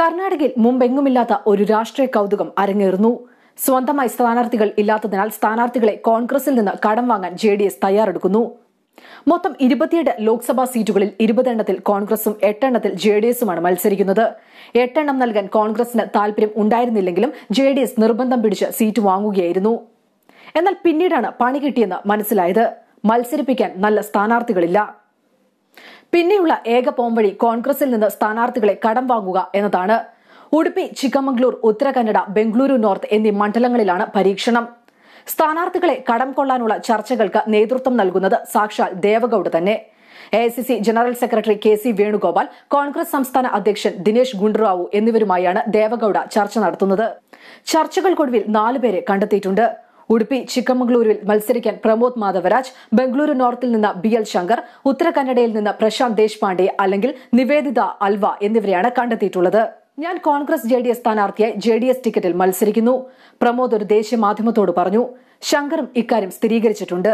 കർണാടകയിൽ മുമ്പെങ്ങുമില്ലാത്ത ഒരു രാഷ്ട്രീയ കൗതുകം അരങ്ങേറുന്നു. സ്വന്തമായി സ്ഥാനാർത്ഥികൾ ഇല്ലാത്തതിനാൽ സ്ഥാനാർത്ഥികളെ കോൺഗ്രസിൽ നിന്ന് കടം വാങ്ങാൻ ജെ ഡി എസ് തയ്യാറെടുക്കുന്നു. മൊത്തം ഇരുപത്തിയേഴ് ലോക്സഭാ സീറ്റുകളിൽ ഇരുപതെണ്ണത്തിൽ കോൺഗ്രസും എട്ടെണ്ണത്തിൽ ജെ ഡി എസുമാണ് മത്സരിക്കുന്നത്. എട്ടെണ്ണം നൽകാൻ കോൺഗ്രസിന് താൽപര്യം ഉണ്ടായിരുന്നില്ലെങ്കിലും ജെ ഡി എസ് നിർബന്ധം പിടിച്ച് സീറ്റ് വാങ്ങുകയായിരുന്നു. എന്നാൽ പിന്നീടാണ് പണി കിട്ടിയെന്ന് മനസ്സിലായത്. മത്സരിപ്പിക്കാൻ നല്ല സ്ഥാനാർത്ഥികളില്ല. പിന്നെയുള്ള ഏക പോംവഴി കോൺഗ്രസിൽ നിന്ന് സ്ഥാനാർത്ഥികളെ കടം വാങ്ങുക എന്നതാണ്. ഉടുപ്പി ചിക്കമംഗ്ലൂർ ഉത്തരകന്നഡ ബംഗളൂരു നോർത്ത് എന്നീ മണ്ഡലങ്ങളിലാണ് പരീക്ഷണം. സ്ഥാനാർത്ഥികളെ കടം കൊള്ളാനുള്ള ചർച്ചകൾക്ക് നേതൃത്വം നൽകുന്നത് സാക്ഷാൽ ദേവഗൌഡ് തന്നെ. A general secretary K C Venugopal Congress സംസ്ഥാന അധ്യക്ഷൻ ദിനേശ് ഗുണ്ടുറാവു എന്നിവരുമായാണ് ദേവഗൌഡ ചർച്ച നടത്തുന്നത്. ചർച്ചകൾക്കൊടുവിൽ നാലുപേരെ കണ്ടെത്തിയിട്ടുണ്ട്. ഉടുപ്പി ചിക്കമംഗ്ലൂരിൽ മത്സരിക്കാൻ പ്രമോദ് മാധവരാജ് ബംഗളൂരു നോർത്തിൽ നിന്ന് ബി എൽ ശങ്കർ ഉത്തരകന്നഡയിൽ നിന്ന് പ്രശാന്ത് ദേശ്പാണ്ഡെ അല്ലെങ്കിൽ നിവേദിത അൽവ എന്നിവരെയാണ് കണ്ടെത്തിയിട്ടുള്ളത്. ഞാൻ കോൺഗ്രസ് ജെ ഡി എസ് സ്ഥാനാർത്ഥിയായി ജെ ഡി എസ് ടിക്കറ്റിൽ മത്സരിക്കുന്നു. പ്രമോദ് ഒരു ദേശീയ മാധ്യമത്തോട് പറഞ്ഞു ശങ്കറും ഇക്കാര്യം സ്ഥിരീകരിച്ചിട്ടുണ്ട്.